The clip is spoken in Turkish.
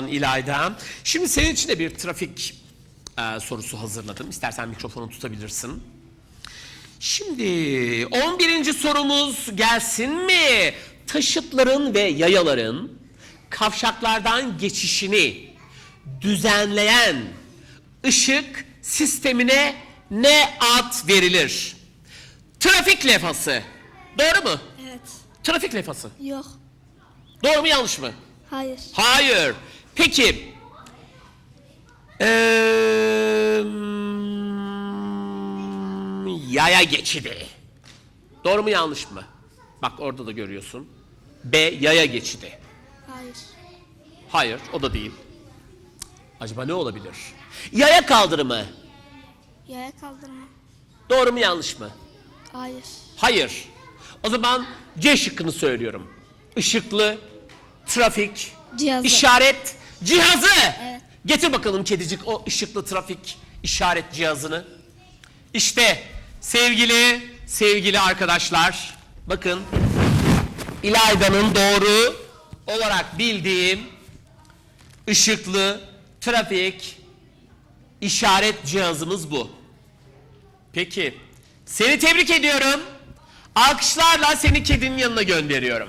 İlayda. Şimdi senin için de bir trafik e, sorusu hazırladım. İstersen mikrofonu tutabilirsin. Şimdi 11. sorumuz gelsin mi? Taşıtların ve yayaların kavşaklardan geçişini düzenleyen ışık sistemine ne ad verilir? Trafik levhası. Doğru mu? Evet. Trafik levhası. Yok. Doğru mu yanlış mı? Hayır. Hayır. Peki. Eee, yaya geçidi. Doğru mu yanlış mı? Bak orada da görüyorsun. B yaya geçidi. Hayır. Hayır o da değil. Acaba ne olabilir? Yaya kaldırımı. Yaya kaldırma. Doğru mu yanlış mı? Hayır. Hayır. O zaman C şıkkını söylüyorum. Işıklı, trafik, Cihazı. işaret cihazı. Evet. Getir bakalım kedicik o ışıklı trafik işaret cihazını. İşte sevgili sevgili arkadaşlar bakın İlayda'nın doğru olarak bildiğim ışıklı trafik işaret cihazımız bu. Peki. Seni tebrik ediyorum. Alkışlarla seni kedinin yanına gönderiyorum.